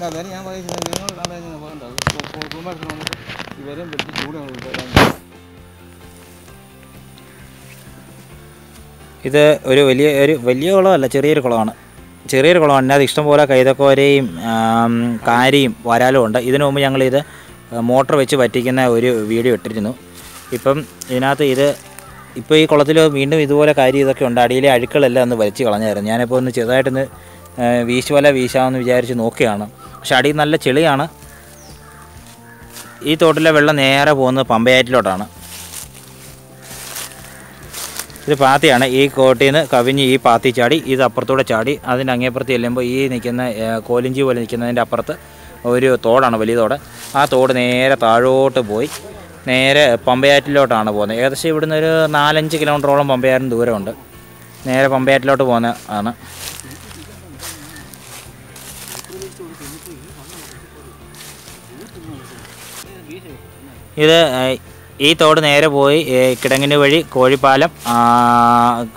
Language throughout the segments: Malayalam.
വേറെ ഞാൻ പറയുന്നത് നിങ്ങൾ പോകണ്ടാവും ഇവരെ വെട്ടി ചൂടാണ് ഇത് ഒരു വലിയ ഒരു വലിയ കുളമല്ല ചെറിയൊരു കുളമാണ്. ചെറിയൊരു കുളമാണ്. അതിനകത്ത് ഇഷ്ടംപോലെ കൈതക്കോരയും കാരിയും വരാലും ഉണ്ട്. ഇതിനു മുമ്പ് ഞങ്ങളിത് മോട്ടർ വെച്ച് പറ്റിക്കുന്ന ഒരു വീഡിയോ ഇട്ടിരുന്നു. ഇപ്പം ഇതിനകത്ത് ഇത് ഇപ്പോൾ ഈ കുളത്തിൽ വീണ്ടും ഇതുപോലെ കാര്യം ഇതൊക്കെ ഉണ്ട്. അടിയിലെ അഴുക്കളെല്ലാം ഒന്ന് വലിച്ചു കളഞ്ഞായിരുന്നു. ഞാനിപ്പോൾ ഒന്ന് ചെറുതായിട്ടൊന്ന് വീശുവല വീശാമെന്ന് വിചാരിച്ച് നോക്കുകയാണ്. പക്ഷെ അടിയിൽ നല്ല ചെളിയാണ്. ഈ തോട്ടിലെ വെള്ളം നേരെ പോകുന്നത് പമ്പയാറ്റിലോട്ടാണ്. ഇത് പാത്തിയാണ്. ഈ കോട്ടിൽ നിന്ന് കവിഞ്ഞ് ഈ പാത്തി ചാടി ഇത് അപ്പുറത്തൂടെ ചാടി. അതിന്റെ അങ്ങേപ്പുറത്ത് ചെല്ലുമ്പോൾ ഈ നിൽക്കുന്ന കോലിഞ്ചി പോലെ നിൽക്കുന്നതിന്റെ അപ്പുറത്ത് ഒരു തോടാണ് വലിയ തോട്. ആ തോട് നേരെ താഴോട്ട് പോയി. നേരെ പമ്പയാറ്റിലോട്ടാണ് പോകുന്നത്. ഏകദേശം ഇവിടുന്ന് ഒരു നാലഞ്ച് കിലോമീറ്ററോളം പമ്പയാറ്റിന് ദൂരമുണ്ട്. നേരെ പമ്പയാറ്റിലോട്ട് പോകുന്ന ആണ്. ഇത് ഈ തോട് നേരെ പോയി കിടങ്ങിന് വഴി കോഴിപ്പാലം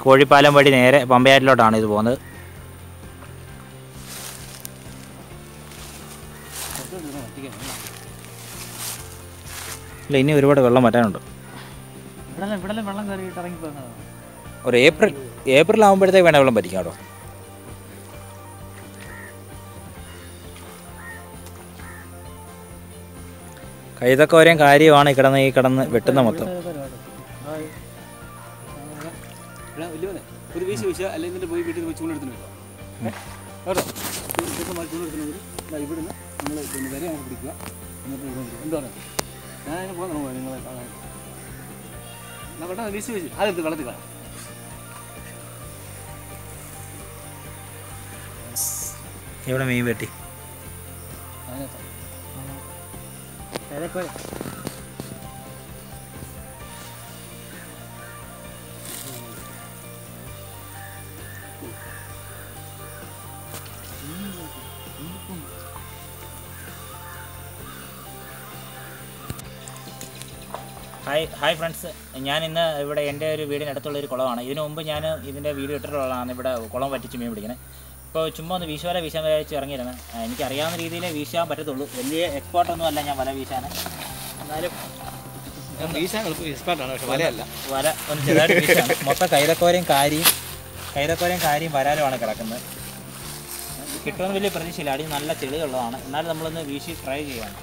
കോഴിപ്പാലം വഴി നേരെ പമ്പയാറ്റിലോട്ടാണ് ഇത് പോകുന്നത്. ഇല്ല ഇനി ഒരുപാട് വെള്ളം വരാനുണ്ട് ഒരു ഏപ്രിൽ ഏപ്രിൽ ആകുമ്പോഴത്തേക്ക് വേണേൽ വെള്ളം പറ്റിക്കാം കേട്ടോ ഒരേ കാര്യമാണ് ഈ കിടന്ന് ഈ കിടന്ന് വെട്ടുന്ന മൊത്തം. ഒരു വീശ വീശ അല്ലെങ്കിൽ പോയി വീട്ടിൽ പോയി വെക്കാം കേട്ടോ ചൂടെടുത്തിനെങ്കിൽ ഇവിടുന്ന് നമ്മൾ പിന്നെ വരെ അങ്ങ് പിടിക്കുക. എന്നിട്ട് എന്താ പറയുക ഞാൻ അതിന് പോകുന്നു നിങ്ങളെ കാണാൻ? എന്നാ പെട്ടെന്ന് വീശ് വീശ് അതെടുത്ത് വെള്ളത്തിൽ കാണാം ഇവിടെ മീൻ വെട്ടി? ഏതൊക്കെ ഹായ് ഹായ് ഫ്രണ്ട്സ് ഞാൻ ഇന്ന് ഇവിടെ എന്റെ ഒരു വീടിനടുത്തുള്ള ഒരു കുളമാണ്. ഇതിനു മുമ്പ് ഞാൻ ഇതിന്റെ വീഡിയോ ഇട്ടിട്ടുള്ളതാണ്. ഇവിടെ കുളം വറ്റിച്ച് മീൻ പിടിക്കുന്നത് ഇപ്പോൾ ചുമ്മാ ഒന്ന് വീശുവല വീശാൻ വിചാരിച്ച് ഇറങ്ങിയിരുന്നു എനിക്കറിയാവുന്ന രീതിയിലേ വീശാൻ പറ്റത്തുള്ളൂ. വലിയ എക്സ്പേർട്ടൊന്നും അല്ല ഞാൻ വല വീശാൻ എന്നാലും വീശാൻ എക്സ്പേർട്ടാണ് പക്ഷെ വലയല്ല. വല ഒന്ന് ചെറുതായിട്ട് വീശാണ്. മൊത്തം കൈതക്കോരയും കാരിയും കൈതക്കോരയും കാരിയും വരാലുമാണ് കിടക്കുന്നത്. കിട്ടുമെന്ന് വലിയ പ്രതീക്ഷയില്ല. അടി നല്ല ചെളിയുള്ളതാണ്. എന്നാലും നമ്മളൊന്ന് വീശി ട്രൈ ചെയ്യുകയാണ്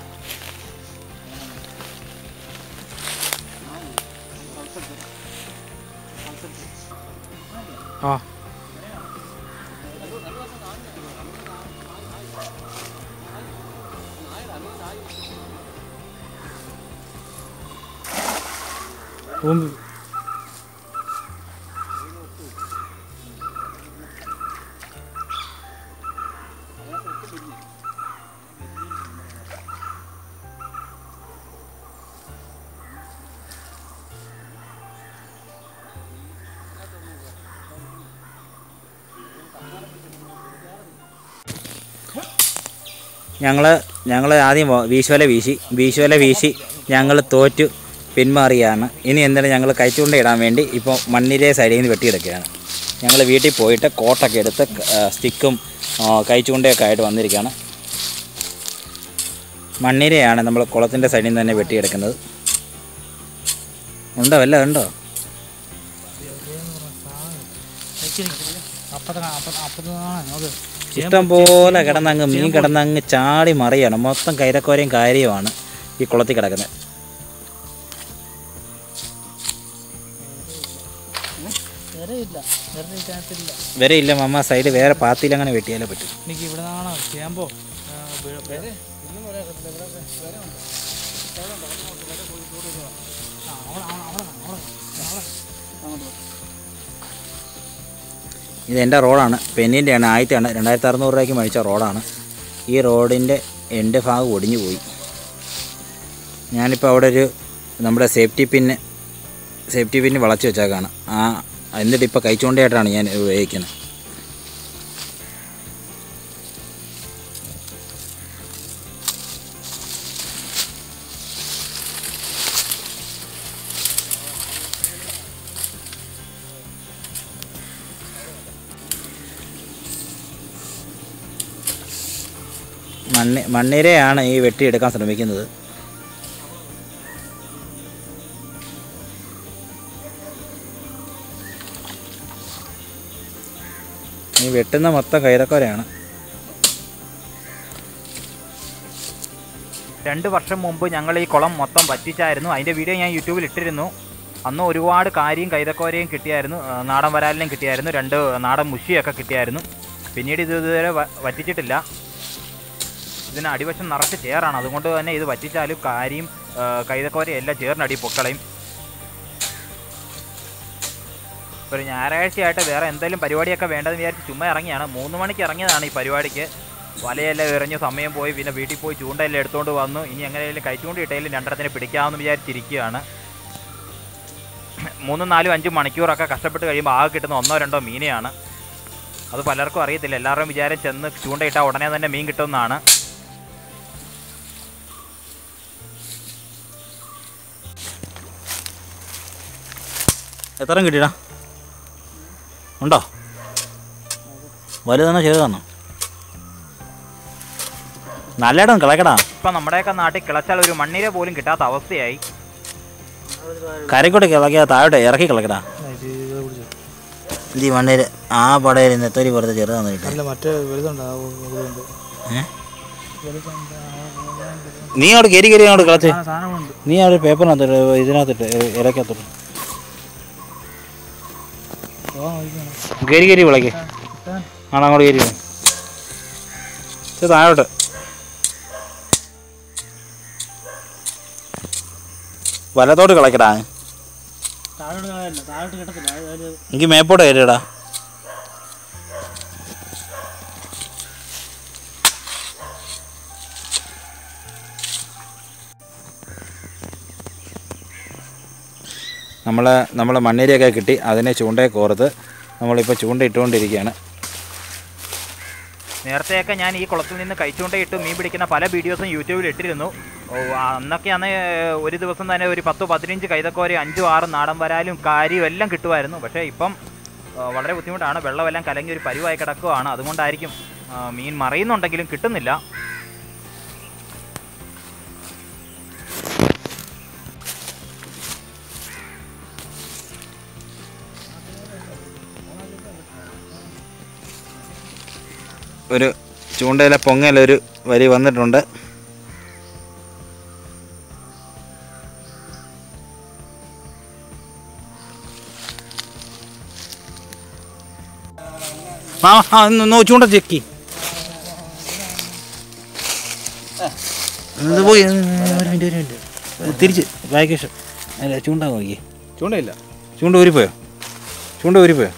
ആ ഞങ്ങൾ ഞങ്ങൾ ആദ്യം വീശുവല വീശി വീശുവല വീശി ഞങ്ങൾ തോറ്റു പിന്മാറിയാണ്. ഇനി എന്തായാലും ഞങ്ങൾ കൈച്ചൂണ്ട ഇടാൻ വേണ്ടി ഇപ്പോൾ മണ്ണിലെ സൈഡിൽ നിന്ന് വെട്ടിയെടുക്കുകയാണ്. ഞങ്ങൾ വീട്ടിൽ പോയിട്ട് കോട്ടൊക്കെ എടുത്ത് സ്റ്റിക്കും കൈച്ചൂണ്ടയൊക്കെ ആയിട്ട് വന്നിരിക്കുകയാണ്. മണ്ണിരയാണ് നമ്മൾ കുളത്തിന്റെ സൈഡിൽ നിന്ന് തന്നെ വെട്ടിയെടുക്കുന്നത്. ഉണ്ടോ? വല്ല ഉണ്ടോ? ഇഷ്ടം പോലെ കിടന്നങ്ങ് മീൻ കിടന്നങ്ങ് ചാടി മറിയാണ്. മൊത്തം കൈരക്കോരയും കാര്യമാണ് ഈ കുളത്തിൽ കിടക്കുന്നത്. വരെ ഇല്ല മമ്മ സൈഡ് വേറെ പാത്തിയിൽ അങ്ങനെ വെട്ടിയാലേ പറ്റും. എനിക്ക് ഇവിടെ നിന്നാണോ? ചേമ്പോ ഇത് എന്റെ റോഡാണ്. പെന്നിന്റെയാണ് ആയിട്ടാണ് രണ്ടായിരത്തി അറുന്നൂറ് രൂപയ്ക്ക് മേടിച്ച റോഡാണ്. ഈ റോഡിന്റെ എന്റെ ഭാഗം ഒടിഞ്ഞു പോയി. ഞാനിപ്പോൾ അവിടെ ഒരു നമ്മുടെ സേഫ്റ്റി പിന്ന് സേഫ്റ്റി പിന്ന് വളച്ച് വെച്ചേക്കാണ്. ആ എന്നിട്ട് ഇപ്പോൾ കൈച്ചൂണ്ടയായിട്ടാണ് ഞാൻ ഉപയോഗിക്കുന്നത്. മണ്ണി മണ്ണിരയാണ് ഈ വെട്ടിയെടുക്കാൻ ശ്രമിക്കുന്നത്. ഈ വെട്ടുന്ന മൊത്തം കൈതക്കോരയാണ് രണ്ട് വർഷം മുമ്പ് ഞങ്ങൾ ഈ കുളം മൊത്തം വറ്റിച്ചായിരുന്നു. അതിന്റെ വീഡിയോ ഞാൻ യൂട്യൂബിൽ ഇട്ടിരുന്നു. അന്ന് ഒരുപാട് കാര്യം കൈതക്കോരയും കിട്ടിയായിരുന്നു. നാടൻ വരാലിനെയും കിട്ടിയായിരുന്നു. രണ്ട് നാടൻ മുഷിയൊക്കെ കിട്ടിയായിരുന്നു. പിന്നീട് ഇത് ഇതുവരെ വറ്റിച്ചിട്ടില്ല. ഇതിന് അടിവശം നിറച്ച് ചേറാണ് അതുകൊണ്ട് തന്നെ ഇത് വറ്റിച്ചാലും കാരിയും കൈതക്കോരയും എല്ലാം ചേർന്നടി പൊക്കളയും. ഒരു ഞായറാഴ്ചയായിട്ട് വേറെ എന്തെങ്കിലും പരിപാടിയൊക്കെ വേണ്ടതെന്ന് വിചാരിച്ച് ചുമ്മാ ഇറങ്ങിയാണ്. മൂന്ന് മണിക്ക് ഇറങ്ങിയതാണ് ഈ പരിപാടിക്ക്. വലയെല്ലാം എറിഞ്ഞ് സമയം പോയി. പിന്നെ വീട്ടിൽ പോയി ചൂണ്ടയെല്ലാം എടുത്തുകൊണ്ട് വന്നു. ഇനി എങ്ങനെയെങ്കിലും കൈച്ചൂണ്ടി ഇട്ടേലും രണ്ടിടത്തിന് പിടിക്കാമെന്ന് വിചാരിച്ചിരിക്കുകയാണ്. മൂന്നും നാലും അഞ്ചും മണിക്കൂറൊക്കെ കഷ്ടപ്പെട്ട് കഴിയുമ്പോൾ ആകെ കിട്ടുന്ന ഒന്നോ രണ്ടോ മീനെയാണ്. അത് പലർക്കും അറിയത്തില്ല. എല്ലാവരും വിചാരം ചെന്ന് ചൂണ്ടയിട്ടാൽ ഉടനെ തന്നെ മീൻ കിട്ടുമെന്നാണ്. എത്ര കിട്ടിയടാ? ഉണ്ടോ? വലുതാണോ ചെറുതാണോ നല്ലയിടം കിളക്കടാ. ഇപ്പം നമ്മുടെയൊക്കെ നാട്ടിൽ കിളച്ചാൽ ഒരു മണ്ണിര പോലും കിട്ടാത്ത അവസ്ഥയായി. കരക്കോട്ട് കിളക്കിയാ താഴോട്ട് ഇറക്കി കിളക്കടാ. ഈ മണ്ണിര ആ പടയിൽ നെത്തോലി പുറത്ത് ചെറുതാന്ന് നീ അവിടെ കയറി കയറി അങ്ങോട്ട് കിളച്ച്. നീ അവിടെ പേപ്പറിനകത്തിട്ട് ഇതിനകത്തിട്ട് ഇ- ഇലക്കകത്തിട്ട് കയറി കയറി വിളക്കേ. ആണോ അങ്ങോട്ട് കയറി ഇത് താഴോട്ട്. വലത്തോട്ട് കളക്കടാ. എനിക്ക് മേപ്പോട്ട് കയറിയടാ. നമ്മൾ നമ്മൾ മണ്ണേരിയൊക്കെ കിട്ടി അതിനെ ചൂണ്ടയെ കോർത്ത് നമ്മളിപ്പോൾ ചൂണ്ട ഇട്ടുകൊണ്ടിരിക്കുകയാണ് നേരത്തെയൊക്കെ ഞാൻ ഈ കുളത്തിൽ നിന്ന് കൈച്ചൂണ്ടയിട്ട് മീൻ പിടിക്കുന്ന പല വീഡിയോസും യൂട്യൂബിൽ ഇട്ടിരുന്നു. അന്നൊക്കെ അന്ന് ഒരു ദിവസം തന്നെ ഒരു പത്ത് പതിനഞ്ച് കൈതക്കോരി അഞ്ചും ആറും നാടൻ വരാലും കാര്യവും എല്ലാം കിട്ടുമായിരുന്നു. പക്ഷേ ഇപ്പം വളരെ ബുദ്ധിമുട്ടാണ്. വെള്ളമെല്ലാം കലങ്ങി ഒരു പരിവായി കിടക്കുകയാണ് അതുകൊണ്ടായിരിക്കും മീൻ മറിയുന്നുണ്ടെങ്കിലും കിട്ടുന്നില്ല. ഒരു ചൂണ്ടയിലെ പൊങ്ങലൊരു വരി വന്നിട്ടുണ്ട്. ആ നോ ചൂണ്ട ചെക്കി. ഇത് പോയി ഒരു മിനിറ്റ് ഒരു മിനിറ്റ്. തിരിച്ച് വാക്കേഷൻ അല്ല ചൂണ്ട നോക്കി. ചൂണ്ടയില്ല. ചൂണ്ട ഊരിപ്പോയോ? ചൂണ്ട ഊരിപ്പോയോ?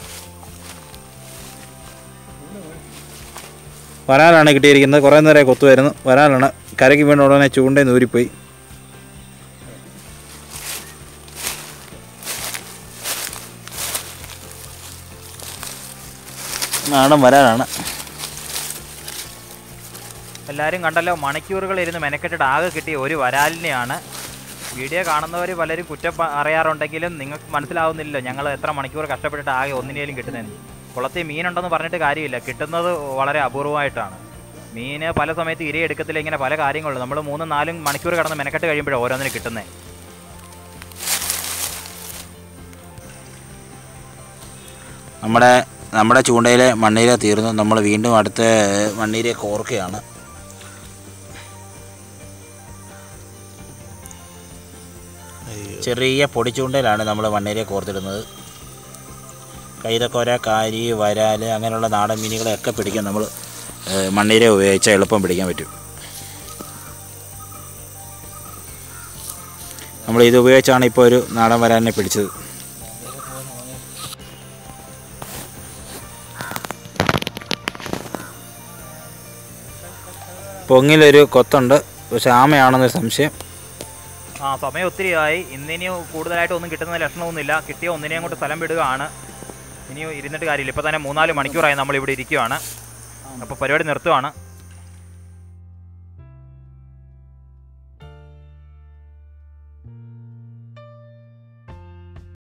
വരാലാണ് കിട്ടിയിരിക്കുന്നത്. കുറേ നേരം കൊത്തുമായിരുന്നു വരാലാണ് കരയ്ക്ക് വീണ ഉടനെ ചൂണ്ടയിൽ നിന്ന് ഊരിപ്പോയി. നാടൻ വരാലാണ് എല്ലാവരും കണ്ടല്ലോ മണിക്കൂറുകൾ ഇരുന്ന് മെനക്കെട്ടിട്ട് ആകെ കിട്ടിയ ഒരു വരാലിനെയാണ്. വീഡിയോ കാണുന്നവർ പലരും കുറ്റം അറിയാറുണ്ടെങ്കിലും നിങ്ങൾക്ക് മനസ്സിലാവുന്നില്ലല്ലോ ഞങ്ങൾ എത്ര മണിക്കൂർ കഷ്ടപ്പെട്ടിട്ട് ആകെ ഒന്നിനേലും കിട്ടുന്നതെന്ന്. കുളത്തിൽ മീനുണ്ടെന്ന് പറഞ്ഞിട്ട് കാര്യമില്ല. കിട്ടുന്നത് വളരെ അപൂർവമായിട്ടാണ്. മീന് പല സമയത്ത് ഇര എടുക്കത്തില്ല ഇങ്ങനെ പല കാര്യങ്ങളുണ്ട്. നമ്മൾ മൂന്നും നാലും മണിക്കൂർ കടന്ന് മെനക്കെട്ട് കഴിയുമ്പോഴാണ് ഓരോന്നിന് കിട്ടുന്നേ. നമ്മുടെ നമ്മുടെ ചൂണ്ടയിലെ മണ്ണീര തീർന്നു. നമ്മൾ വീണ്ടും അടുത്ത മണ്ണീരയെ കോർക്കുകയാണ് ചെറിയ പൊടിച്ചൂണ്ടയിലാണ് നമ്മൾ മണ്ണീരയെ കോർത്തിടുന്നത്. കൈതക്കോര കാരി വരാൽ അങ്ങനെയുള്ള നാടൻ മീനുകളെയൊക്കെ പിടിക്കാൻ നമ്മൾ മണ്ണീര ഉപയോഗിച്ചാൽ എളുപ്പം പിടിക്കാൻ പറ്റും. നമ്മൾ ഇത് ഉപയോഗിച്ചാണ് ഇപ്പോൾ ഒരു നാടൻ വരാലിനെ പിടിച്ചത്. പൊങ്ങിലൊരു കൊത്തുണ്ട്. പക്ഷെ ആമയാണെന്നൊരു സംശയം. ആ സമയം ഒത്തിരിയായി. ഇന്നിനി കൂടുതലായിട്ട് ഒന്നും കിട്ടുന്ന ലക്ഷണമൊന്നുമില്ല. കിട്ടിയ ഒന്നിനെയും കൊണ്ട് സ്ഥലം വിടുകയാണ്. ഇനി ഇരുന്നിട്ട് കാര്യമില്ല. ഇപ്പോൾ തന്നെ മൂന്നാൽ മണിക്കൂറായി നമ്മൾ ഇവിടെ ഇരിക്കുവാണ്. അപ്പോൾ പരിപാടി നിർത്തുവാണ്.